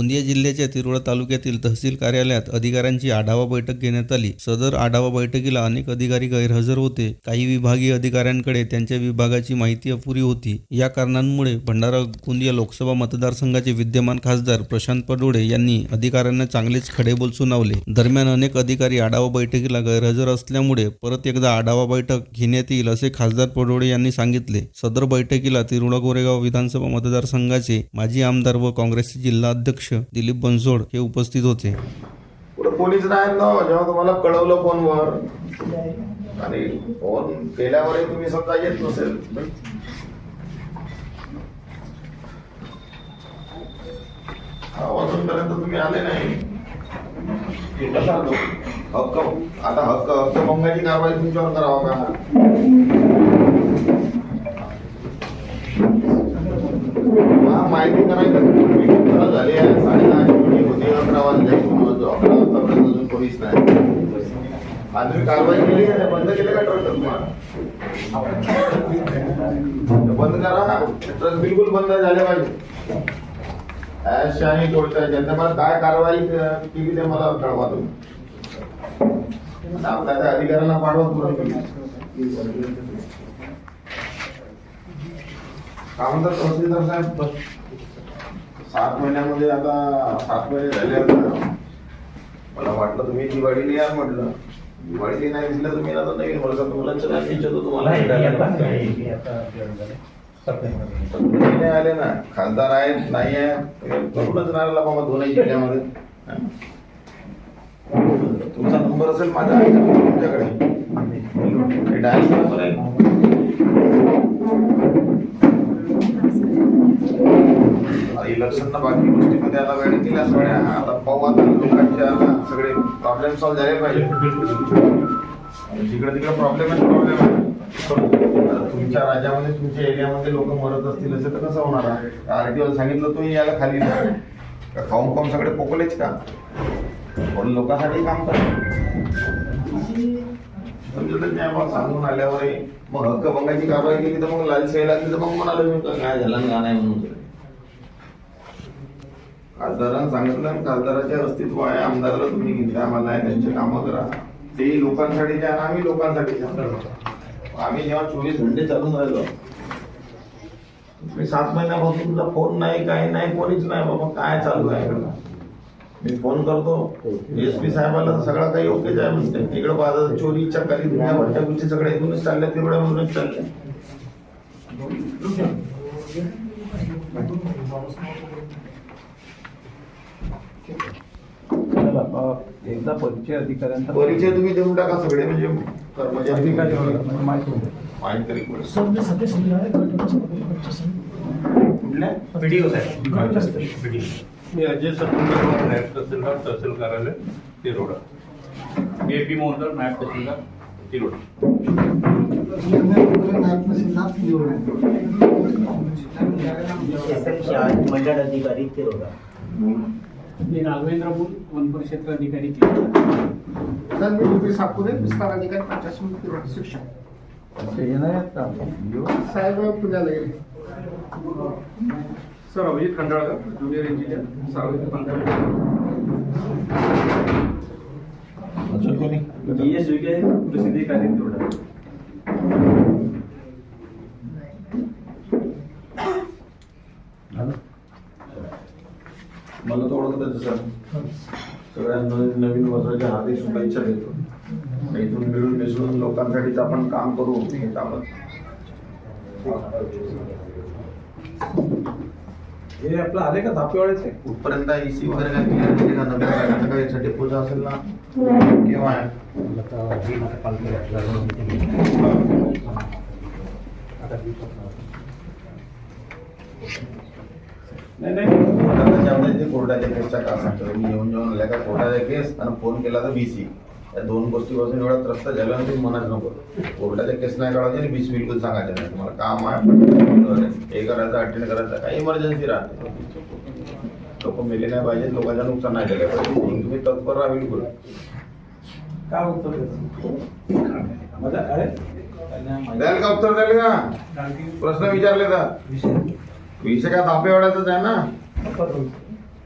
गोंदिया जिल्ह्याच्या तिरोळा तालुक्यातील तहसील कार्यालयात अधिकाऱ्यांची आढावा बैठक घेण्यात आली. सदर आढावा बैठकीला अनेक अधिकारी गैरहजर होते. काही विभागीय अधिकाऱ्यांकडे त्यांच्या विभागाची माहिती अपुरी होती. या कारणांमुळे भंडारा गोंदिया लोकसभा मतदारसंघाचे विद्यमान खासदार प्रशांत पडोळे यांनी अधिकाऱ्यांना चांगलेच खडेबोल सुनावले दरम्यान अनेक अधिकारी आढावा बैठकीला गैरहजर असल्यामुळे परत एकदा आढावा बैठक घेण्यात येईल असे खासदार पडोळे यांनी सांगितले. सदर बैठकीला तिरुळा गोरेगाव विधानसभा मतदारसंघाचे माजी आमदार व काँग्रेसचे जिल्हा अध्यक्ष दिलीप बनसोड हे उपस्थित होते. पुढे पोलीस नाही ना जेव्हा तुम्हाला कळवलं फोनवर. आणि फोन केल्यावरही तुम्ही समजा येत नसेल. अजूनपर्यंत तुम्ही आले नाही. कसा तो हक्क आता हक्क हक्क भंगाची कारवाई तुमच्यावर करावा का माहिती करायला झाली आहे. पोलीस नाही. आज तुम्ही कारवाई केली का बंद केलं का ट्रक तुम्हाला? बंद करा ट्रक बिलकुल बंद झाले पाहिजे. ऍश आणि तोडताय. जनता मला काय कारवाई केली ते मला कळवा तुम्ही. आपल्या त्या अधिकाऱ्यांना पाठवा पूर्ण काय म्हणतात तहसीलदार साहेब सात महिन्यामध्ये आता सात महिने झाले आता. वाटलं तुम्ही दिवाळीला या म्हटलं. दिवाळीला नाही दिसलं तुम्ही आता नवीन वर्षात मुलांचं नाही विचारतो तुम्हाला तुम्ही नाही आले ना खासदार आहेत नाही आहे करूनच राहिला बाबा दोन्ही जिल्ह्यामध्ये. तुमचा नंबर असेल माझ्या तुमच्याकडे. डायल नंबर आहे इलेक्शन बाकी गोष्टीमध्ये आता वेळ केल्या सगळ्या. आता पाहू आता लोकांच्या सगळे प्रॉब्लेम सॉल्व्ह झाले पाहिजे. जिकडे तिकडे प्रॉब्लेम आहे प्रॉब्लेम आहे तुमच्या राज्यामध्ये तुमच्या एरियामध्ये लोक मरत असतील असं तर कसं होणार? आहे आरटीओ सांगितलं तुम्ही याला खाली नाही का खाऊन खाऊन सगळे पोकलेच का? पण लोकांसाठी काम करा. सांगून आल्यावर मग हक्क भंगाची कारवाई केली तर मग लालशाही लागली तर मग म्हणाले का काय झालं का नाही म्हणून? खासदारांना सांगितलं खासदाराचे अस्तित्व आहे आमदाराला तुम्ही घेतल्या आम्हाला आहे त्यांचे कामं करा. ते लोकांसाठी आणि आम्ही लोकांसाठी आम्ही जेव्हा चोवीस घंटे चालून राहिलो मी सात महिन्यापासून तुमचा फोन नाही काही नाही कोणीच नाही बाबा काय चालू आहे मी फोन करतो. एस पी साहेबाला तर सगळं काही ओकेच आहे म्हणते. इकडे बाजार चोरी चकारी दुनिया भरच्या गोष्टी सगळ्या इथूनच चालल्या तेवढ्या म्हणूनच चालल्या चला, अ, एकदा परिचय अधिकाऱ्यांचा परिचय तुम्ही देऊन टाका सगळे म्हणजे कर्मचारी अधिकारी वगैरे माहिती. माहिती कुठल्या? मी अजय सचिन नायब तहसीलदार तहसील कार्यालय तिरोडा. मी ए पी मोहनदार नायब तहसीलदार तिरोडा. मंडळ अधिकारी तिरोडा. मी राघवेंद्र मुल वन परिक्षेत्र अधिकारी केला सर मी रुपये सातपुरे विस्तार अधिकारी पंचायत समिती तिरोडा शिक्षण ते येणार आहेत का? येऊ. साहेब पुण्याला गेले. Sir Abhijit Khandalkar junior engineer सार्वजनिक बांधकाम अजून कोणी? जी एस विके प्रसिद्धी कार्य तेवढा मला तर ओळखत आहे सर सगळ्यांना नवीन वर्षाच्या हार्दिक शुभेच्छा देतो. इथून मिळून मिसळून लोकांसाठीच आपण काम करू हे हे आपलं आले का धापेवाड्याचे? कुठपर्यंत एसी वगैरे काय झाली का नवीन गाड्यांचा काही याचा डेपोचा असेल ना? केव्हा आहे? नाही नाही. जेवढे ते कोर्टाच्या केसच्या का सांगतो मी येऊन आल्या का कोर्टाचा केस आणि फोन केला तर बीसी या दोन गोष्टीपासून एवढा त्रस्त झाला आणि तुम्ही मनात नको. कोर्टाच्या केस नाही काढायचे आणि बीसी बिलकुल सांगायचे नाही. तुम्हाला काम आहे हे करायचं अटेंड करायचं काही इमर्जन्सी राहते. लोक मेले नाही पाहिजे लोकांचं नुकसान नाही झालं पाहिजे. म्हणून तुम्ही तत्पर राहा बिलकुल. काय उत्तर द्याल का उत्तर द्याल का प्रश्न विचारले का? विषय काय तापेवाड्याचाच आहे ना?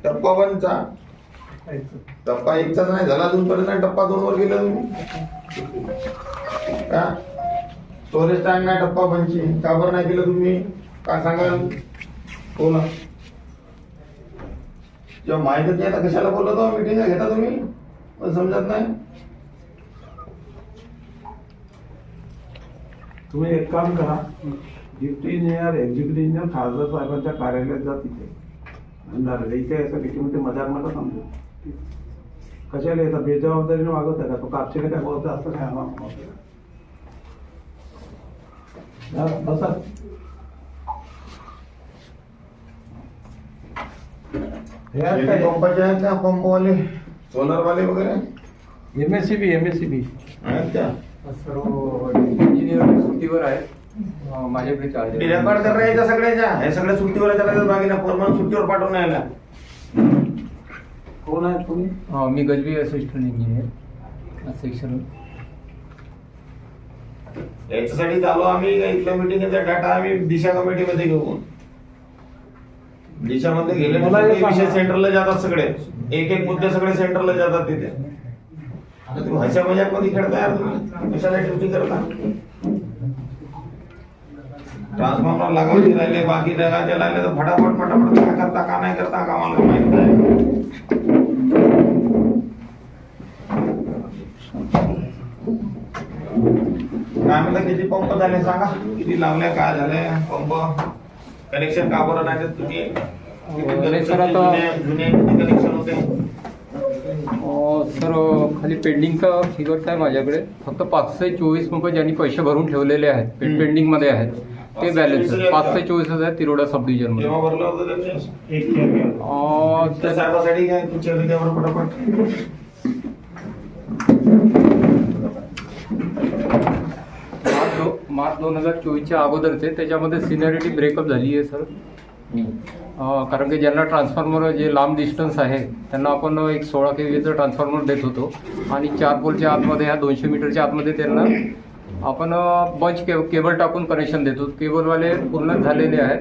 टप्पा वनचा? टप्पा एकचाच. नाही झाला अजूनपर्यंत आणि टप्पा दोन वर गेला तुम्ही का स्टोरेज टँक नाही टप्पा वनची. का बरं नाही केलं तुम्ही? काय सांगाल? बोला जेव्हा माहितच नाही तर कशाला बोलत मिटिंग घेता तुम्ही? पण समजत नाही. तुम्ही एक काम करा. डिप्टी इंजिनियर एक्झिक्युटिव्ह इंजिनियर खासदार साहेबांच्या कार्यालयात जा तिथे. आणि इथे असं नका समजू. कशाला येतात बेजबाबदारीने वागत आहे? का तो कापशीने काय बोलत असतं काय बसा. हे पंपाचे आहेत का पंपवाले? सोलरवाले वगैरे? M S C B M S C B आहेत त्या सर्व इंजिनियर सुट्टीवर आहेत. माझ्याकडे चार्ज आहे. रेकॉर्ड कर सगळ्याच्या. हे सगळ्या सुट्टीवर बाकीना फोरमन सुट्टीवर पाठवून यायला कोण आहे तुम्ही? अं, मी गजबी असिस्टंट इंजिनियर सेक्शन याच्यासाठी चालू आम्ही इथल्या मिटिंगचा डाटा आम्ही दिशा कमिटीमध्ये घेऊ दिशामध्ये गेले मला हे विषय सांगा. सेंटरला जातात सगळे. एक एक मुद्दे सगळे सेंटरला जातात तिथे. आता तुम्ही भाषा मजाकमध्ये खेळता यार तुम्ही कशाला ड्युटी करता? ट्रान्सफॉर्मर लागायचे राहिले बाकी लागायचे राहिले तर फटाफट फटाफट काय करता का नाही करता का मला माहीत नाही. काय म्हणता किती पंप झाले सांगा? किती लावले काय झाले पंप? कनेक्शन का बरं नाही तुम्ही? जुने किती कनेक्शन होते? सर खाली पेंडिंगचा फिगर्स आहे माझ्याकडे? फक्त पाचशे चोवीस पंप ज्यांनी पैसे भरून ठेवलेले आहेत हम्म. पेंडिंगमध्ये आहेत. ते बॅलन्स चोवीस पाचशे चोवीसच आहेत तिरोडा सब डिव्हिजनमध्ये. जेव्हा भरलं होतं त्यावेळेस अं, त्या त्या- साहेबासाठी काय तुमच्या त्याच्यावर पटापट. मार्च दो मार्च दोन हजार चोवीसच्या अगोदरचे त्याच्यामध्ये सिनियरिटी ब्रेकअप झाली आहे सर अं, कारण की ज्यांना ट्रान्सफॉर्मर जे लांब डिस्टन्स आहे त्यांना आपण एक सोळा के व्हीचं ट्रान्सफॉर्मर देत होतो. आणि चार पोलच्या आतमध्ये ह्या दोनशे मीटरच्या आतमध्ये त्यांना आपण बंच के केबल टाकून कनेक्शन देतो. केबलवाले पूर्ण झालेले आहेत.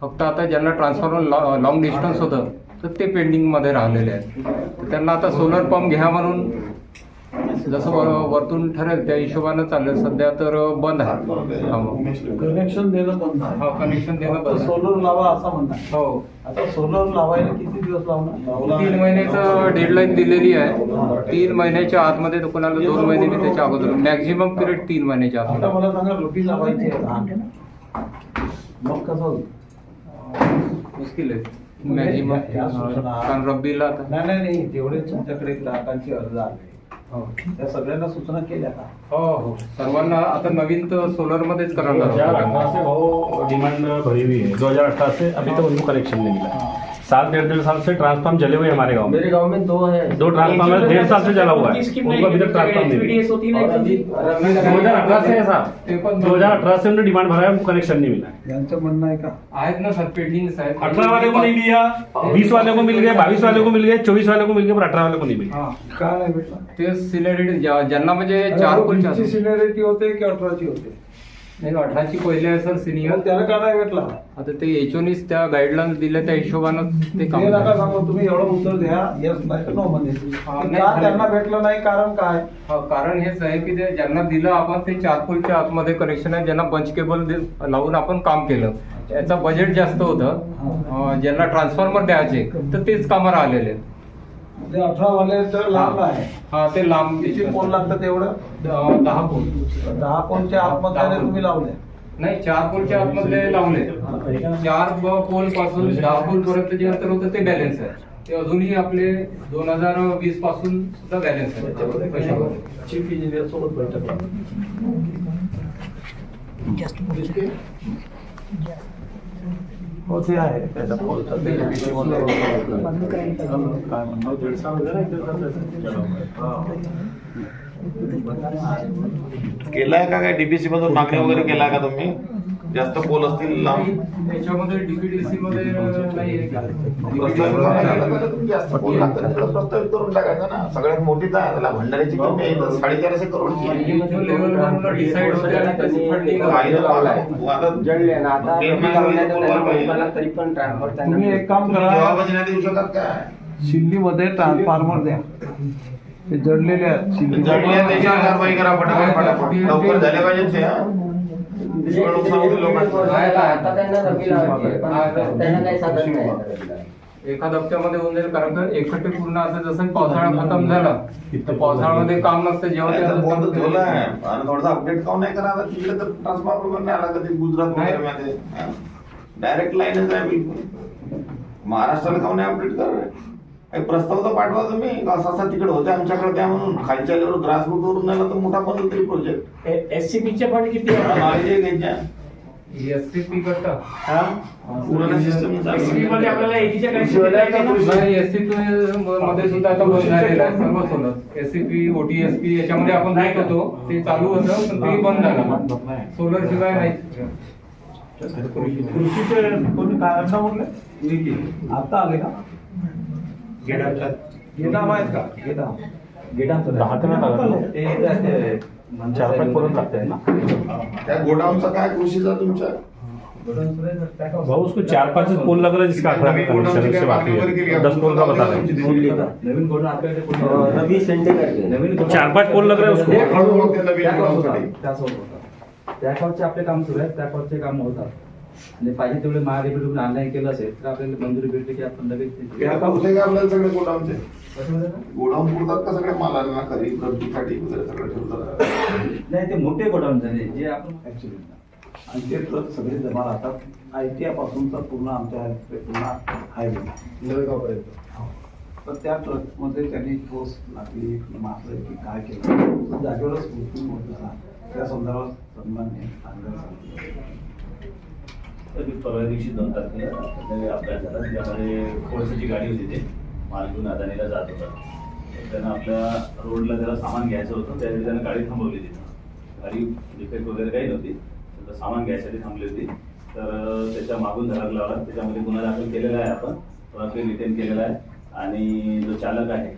फक्त आता ज्यांना ट्रान्सफॉर्मर लॉंग डिस्टन्स होतं तर ते पेंडिंगमध्ये राहिलेले आहेत. त्यांना आता सोलर पंप घ्या म्हणून जसं वर- वरतून ठरेल त्या हिशोबानं चाललं. सध्या तर बंद आहे. कामं. कनेक्शन देणं बंद आहे. हा कनेक्शन देणं बंद. सोलर लावा असं म्हणणार हो. आता सोलर लावायला किती दिवस लावणार? तीन महिन्याचं डेडलाईन दिलेली आहे. तीन महिन्याच्या आतमध्ये कोणाला दोन महिने मी त्याच्या अगोदर मॅक्झिमम पिरियड तीन महिन्याच्या आता मला सांगा रुपी लावायची. मग कसं मुश्किल आहे. मॅक्झिमम कारण रब्बीला नाही नाही नाही. जेवढे तुमच्याकडे ग्राहकांचे अर्ज आले. हो त्या सगळ्यांना सूचना केल्या का? हो हो. सर्वांना आता नवीन तर सोलर मध्येच करणार दो हजार आहोत. अठारह से डिमांड भरी हुई है 2018 से अभी तक उनको कनेक्शन नहीं मिला. साल डेढ़ डेढ़ साल से ट्रांसफार्म जले हुए हमारे गाँव में। मेरे गाँव में दो है। दो ट्रांसफार्मर डेढ़ साल से जला हुआ है। उनको अभी तक ट्रांसफार्म नहीं दो हज़ार अठारह से है साहब दो हज़ार अठारह से उन्होंने डिमांड भरा है उनको कनेक्शन नहीं मिला यांचं म्हणणं आहे का? आहेत ना सर पेंडिंग आहेत अठारह वाले को नहीं लिया बीस वाले को मिल गए बाईस वाले को मिल गए चौबीस वाले को मिल गए पर अठारह वाले को नहीं मिला। हा। का नाही भेटला. ते सिलेरिटी ज्यांना म्हणजे चार कोलच्या वीसची होते की अठराची होते? नाही अठराची पहिले आहे सर सिनियर त्याला का नाही भेटला आता ते एचओनीस त्या गाईडलाईन्स दिल्या त्या हिशोबानं ते काम ते नका करतात. सांगू तुम्ही एवढं उत्तर द्या. येस नाही तर नो मध्ये हा, का. त्यांना भेटलं नाही? कारण काय? हा, कारण हेच आहे की ते ज्यांना दिलं आपण ते चार पोलच्या आतमध्ये कनेक्शन आहे ज्यांना पंच केबल दे- लावून आपण काम केलं. याचं बजेट जास्त होतं. अं, ज्यांना ट्रान्सफॉर्मर द्यायचे तर तेच कामं राहिलेले आहेत. म्हणजे अठरा वाले तर लांब आहे. हा ते लांब किती पोल लागतात तेवढं अं, दहा पोल दहा पोलच्या आतमध्ये तुम्ही लावले. नाही चार पोलच्या आतमधले लावले. चार पोलपासून दहा पोल पर्यंत जे अंतर होतं ते बॅलन्स आहे. ते अजूनही आपले दोन हजार वीसपासून सुद्धा बॅलन्स आहे. चीफ इंजिनियर सोबत बैठक दिसते? हो ते आहे त्याचा केलाय का काय? डीपीसी मधून मागणी वगैरे केला का तुम्ही? जास्त पोल असतील लांब. याच्यामध्ये डीपीडीसी मध्ये का? प्रस्तावित करून टाकायचं ना. सगळ्यात मोठी तर त्याला भंडाऱ्याची कमी आहे. तर साडेचारशे करोडची आहे. जो लेवलवरून डिसाईड होते आणि त्याची फंडिंग काही तर मला- आता जळले ना आता पाहिजे. लोकांना तरी पण तुम्ही एक काम तुम्ही करा जबाबदारी नाही देऊ शकत काय शिल्लीमध्ये ट्रान्सफॉर्मर द्या. ते जडलेले आहेत. शिल्ली जडली त्याच्यावर कारवाई करा पटापट पटापट. लवकर झाले पाहिजे ते हा. आता आता त्यांना रवी लावायची आहे, पण त्यांना काही साधन नाही. एखाद हप्त्यामध्ये होऊन जाईल कारण का एकखट्टी पूर्ण असं जसं पावसाळा खतम झाला तर पावसाळ्यामध्ये काम नसतं जेव्हा तर थोडासा अपडेट काऊन नाही करा तिकडे तर ट्रान्सफॉर्मर नाही आला कधी गुजरात वगैरे डायरेक्ट लाईनच आहे बिलकुल. महाराष्ट्राला काऊन नाही अपडेट कर काही प्रस्ताव तर पाठवा तुम्ही. असं असं तिकडे होते आमच्याकडे त्या म्हणून. खालच्या लेवल ग्रासरूट वरून नेला तर मोठा बनल तरी प्रोजेक्ट एससीपीचे पण किती नॉलेज आहे घ्यायच्या SCP करता पूर्ण सिस्टममध्ये आपल्याला एकीच्या नाही, मध्ये सुद्धा आता बंद झालेलं आहे. सर्व सोलर एससीपी ओटीएसपी याच्यामध्ये आपण जात होतो. ते चालू होतं पण ते बंद झालं. सोलर शिवाय नाही. कृषीचे कोणी काय म्हटले आता आले का? आहेत का? दहा नाही लागत. चार पाच पोरं लागते ना. त्या गोडाऊनचा काय कृषीचा तुमच्या भाऊ उसको चार पांच पोल लग रहा है जिसका आंकड़ा से है? दस पोल का बता रहे चार पाच पोल लग रहे हैं उसको त्या खालचे आपले काम सुरू आहेत. त्या खालचे काम होतात. आणि पाहिजे तेवढे तुम्ही ऑनलाईन केलं असेल तर आपल्याला मंजुरी भेटली की आपण लगेच ते- हे आता होते का आपल्याला सगळे गोडाऊनचे? गोडाऊन पुरतात का सगळे मालांना खरीप रब्बीसाठी वगैरे सगळं ठेवतात? नाही ते मोठे गोडाऊन झाले जे आपण ऍक्च्युली आणि ते ट्रक सगळे जमा राहतात. आयटीआयपासून तर पूर्ण आमच्या पूर्ण हायवे जळगावपर्यंत तर त्या ट्रकमध्ये त्यांनी ठोस लागली मारलं की काय केलं. जागेवरच मृत्यू होत झाला. त्या संदर्भात सन्मान्य आमदार सांगितलं तर मी परवा दिवशी दोन तारखेला अपघात झाला. त्याच्यामध्ये कोळसाची गाडी होती ते. माल अदानीला जात होता. त्यांना त्यानं आपल्या रोडला त्याला सामान घ्यायचं होतं. त्यावेळी त्यांना गाडी थांबवली तिथं. गाडी डिफेक्ट वगैरे काही नव्हती. तर सामान घ्यायसाठी थांबली होती. तर त्याच्या मागून धडक लावला. त्याच्यामध्ये गुन्हा दाखल केलेला आहे आपण. ट्रक रिटेन केलेला आहे. आणि जो चालक आहे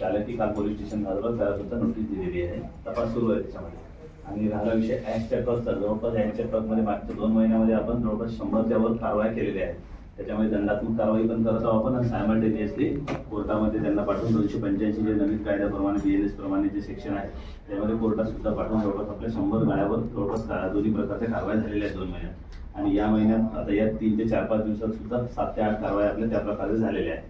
चालकी काल पोलीस स्टेशन हजर करत होता. नोटीस दिलेली आहे. तपास सुरू आहे त्याच्यामध्ये. आणि राहिला विषय ॲक्टच्या ट्रकचा जवळपास ॲक्टच्या ट्रकमध्ये मागच्या दोन महिन्यामध्ये आपण जवळपास शंभरच्या वर कारवाई केलेली आहे. त्याच्यामध्ये दंडात्मक कारवाई पण करत आहोत आपण आणि सायमल्टेनियसली कोर्टामध्ये त्यांना पाठवून दोनशे पंच्याऐंशी जे नवीन कायद्याप्रमाणे बी एन एस प्रमाणे जे सेक्शन आहे त्यामध्ये कोर्टात सुद्धा पाठवून जवळपास आपल्या शंभर गाळ्यावर जवळपास दोन्ही प्रकारच्या कारवाई झालेल्या आहेत दोन महिन्यात. आणि या महिन्यात आता या तीन ते चार पाच दिवसात सुद्धा सात ते आठ कारवाई आपल्या त्या प्रकारे झालेल्या आहेत.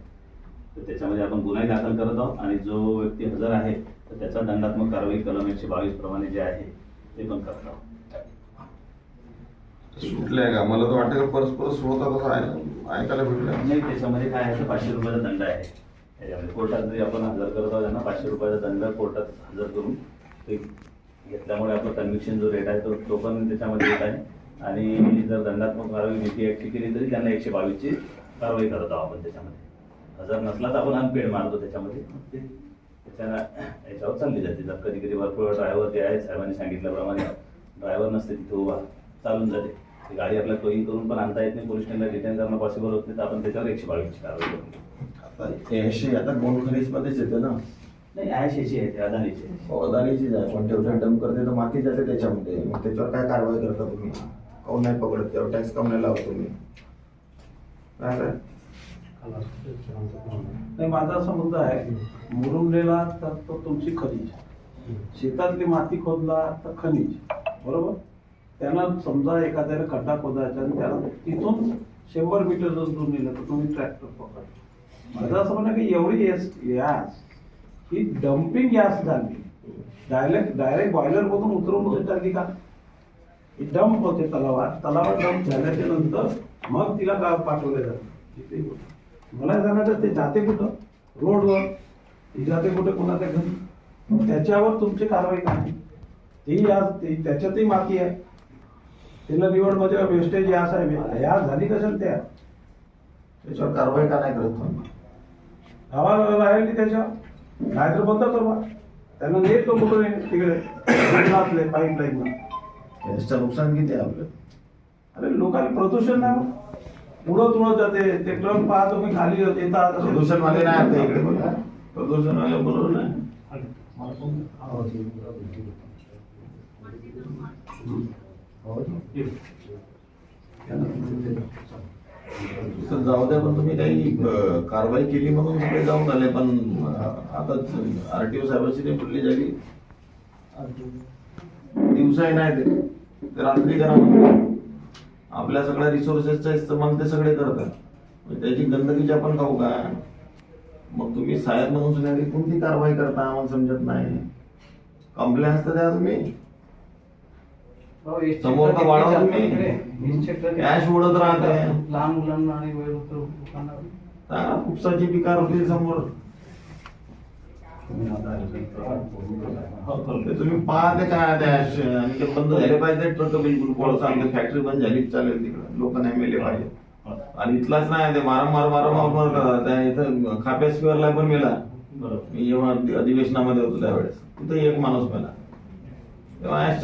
तर त्याच्यामध्ये आपण गुन्हाही दाखल करत आहोत आणि जो व्यक्ती हजर आहे तर त्याचा दंडात्मक कारवाई कलम एकशे बावीस प्रमाणे जे आहे ते पण करत आहोत सुटलंय का? मला तर वाटतं का परस्पर स्रोत आहे. ऐकायला भेटलं नाही त्याच्यामध्ये काय आहे? पाचशे रुपयाचा दंड आहे. त्याच्यामध्ये कोर्टात जरी आपण हजर करत आहोत त्यांना पाचशे रुपयाचा दंड कोर्टात हजर करून ते घेतल्यामुळे आपलं कन्व्हिक्शन जो रेट आहे तो तो पण त्याच्यामध्ये येत आहे. आणि जर दंडात्मक कारवाई नीती ऍक्टची केली तरी त्यांना एकशे बावीसची कारवाई करत आहोत आपण त्याच्यामध्ये. हजर नसला तर आपण अनपेड मारतो त्याच्यामध्ये. ते त्याच्या याच्यावर चालली जाते. जर कधी कधी भरपूर ड्रायव्हर जे आहे साहेबांनी सांगितल्याप्रमाणे ड्रायव्हर नसते तिथे उभा चालून जाते. ती गाडी आपल्या टोईंग करून पण आणता येत नाही पोलीस स्टेशनला डिटेन करणं पॉसिबल होत नाही तर आपण त्याच्यावर एकशे बावीसची कारवाई करू. आता ऐंशी आता गोंड खनिज मध्येच येते ना? नाही याची आहे ते अदानीची. आहे. हो, अदानीचीच आहे. पण तेवढं डंप करते तर माती जाते त्याच्यामध्ये. मग त्याच्यावर काय कारवाई करता तुम्ही? काऊन नाही पकडत? त्यावर टॅक्स काऊन नाही लावत तुम्ही? काय साहेब? नाही माझा असा मुद्दा आहे. मुरुमलेला तर तो तुमची खनिज शेतातली माती खोदला तर खनिज बरोबर? त्यांना समजा एखाद्याला खड्डा खोदायचा आणि त्याला तिथून शंभर मीटर जर दूर नेलं तर तुम्ही ट्रॅक्टर पकड. माझं असं म्हणणं की एवढी येस गॅस ही डम्पिंग गॅस झाली. डायरेक्ट डायरेक्ट बॉयलर मधून उतरवून उतरून टाकली का ही डंप होते तलावात. तलावात डंप झाल्याच्यानंतर मग तिला का पाठवले जातं. मला सांगायचं ते जाते कुठं? रोडवर. ती जाते कुठे कुणाच्या घरी? त्याच्यावर तुमची कारवाई काय ती या ती- त्याच्यातही माती आहे. तिला निवडमध्ये वेस्टेज यास आहे. या झाली कशाला त्या? त्याच्यावर कारवाई का नाही करत गावाला राहिली त्याच्यावर? नाहीतर बंद करवा त्यांना नेत तो कुठं तिकडे. पाईपलाईन गॅसचं नुकसान किती आहे आपलं? अरे लोकांना प्रदूषण नाही. उडत उडत जाते. ते ट्रक पाहतो मी खाली येतात असे- प्रदूषणवाले नाही आता इकडे बघा. प्रदूषणवाले बरोबर जाऊ द्या पण तुम्ही काही कारवाई केली म्हणून सगळे जाऊन आले पण अं, आता आरटीओ साहेबांची ते बोलली झाली दिवसाही नाही ते. रात्री करा आपल्या सगळ्या रिसोर्सेसचा इस्तेमाल ते सगळे करतात. म्हणजे त्याची गंदगीची आपण खाऊ का मग तुम्ही साहेब म्हणून सुनारी कोणती कारवाई करता आम्हाला समजत नाही. कंप्लेंट तर द्या तुम्ही. समोर तर वाढवा तुम्ही. कॅश उडत राहते. लहान मुलांना आणि वयोवृद्ध लोकांना. उपसाची पिकार होती समोर. ते तुम्ही पाहते काय त्या श- आणि ते बंद झाले पाहिजे ट्रक बिलकुल फॅक्टरी बंद झाली चालेल तिकडे. लोक नाही मेले पाहिजे आणि इथलाच नाही ते वारंवार वारंवार करतात. त्या इथं खाप्या स्क्वेअरला पण मेला बरोबर. मी जेव्हा अधिवेशनामध्ये होतो त्यावेळेस. तिथे एक माणूस मेला तेव्हा काय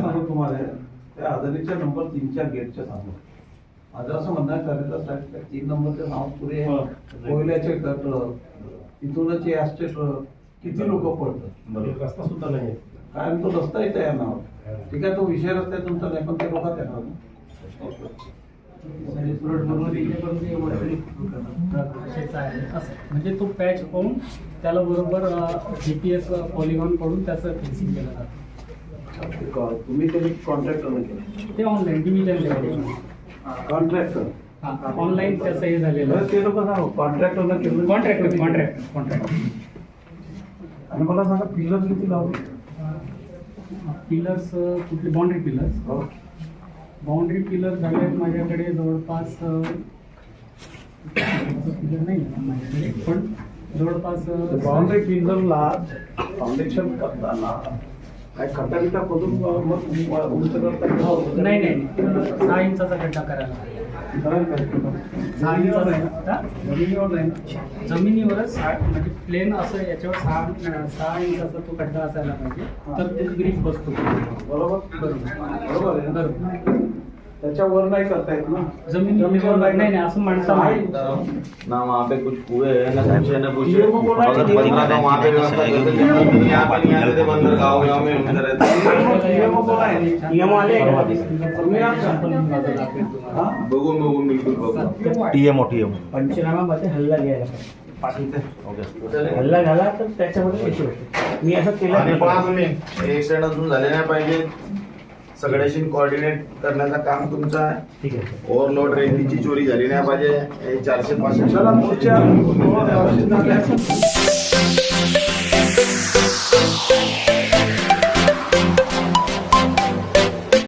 सांगू तुम्हाला त्या आदरणीच्या नंबर तीनच्या गेटच्या समोर माझं असं म्हणणं आहे कार्यरत आहे त्या तीन नंबरचे नाव पुढे हो. कोयल्याचे ट्रक तिथूनच ॲसचे ट्रक किती लोक पडतात? बरोबर. रस्ता सुद्धा नाही कारण तो रस्ताही तयार नाही ठीक आहे तो विषय रस्ता आहे तुमचा नाही पण ते लोक येणार. म्हणजे तो पॅच पाहून त्याला बरोबर जी पी एस पॉलिगॉनकडून त्याचं फिक्सिंग केलं जातं. तुम्ही ते कॉन्ट्रॅक्टरने केलं? ते ऑनलाईन डिजिटल कॉन्ट्रॅक्टर ऑनलाईन त्याचं हे झालेलं ते लोक सांगू कॉन्ट्रॅक्टरने केलं. कॉन्ट्रॅक्ट कॉन्ट्रॅक्ट कॉन्ट्रॅक्ट आणि मला सांगा पिलर किती लावले? पिलर्स कुठले बाउंड्री पिलर्स हो. बाउंड्री पिलर झाले आहेत माझ्याकडे जवळपास पिलर नाही माझ्याकडे पण जवळपास बाउंड्री पिलरला फाउंडेशन करताना काय खड्डा बिड्डा खोदून मग उंच करता नाही नाही. सहा इंचाचा खड्डा करायला? जमिनीवर नाही. जमिनीवरच म्हणजे प्लेन असं याच्यावर सहा सहा इंचाचा तो खड्डा असायला पाहिजे. तर तो ग्रीप बसतो. बरोबर? बरोबर? बरोबर. त्याच्यावर नाही करता येत ना. जमिनीवर नाही नाही. असं माणसं. इंच. ना वहाँ पे कुछ कुएं हैं ना कुछ है ना कुछ ये वो बोला अगर कि पंद्रह का वहाँ पे व्यवस्था करते थे यहाँ पे नहीं आते थे बंदर गाँव गाँव में घूमते रहते नियम बोला आहे. नियम आले? हा? बघून बघून बिलकुल बघून पंचनामामध्ये हल्ला घ्यायला हल्ला झाला तर त्याच्यामध्ये पैसे होते. मी असं केलं. पहा तुम्ही एक्सिडेंट अजून झाले नाही पाहिजे. सगळ्याशी कोऑर्डिनेट करण्याचं काम तुमचं आहे. ओव्हरलोड रेंटीची चोरी झाली नाही पाहिजे. चारशे पासष्ट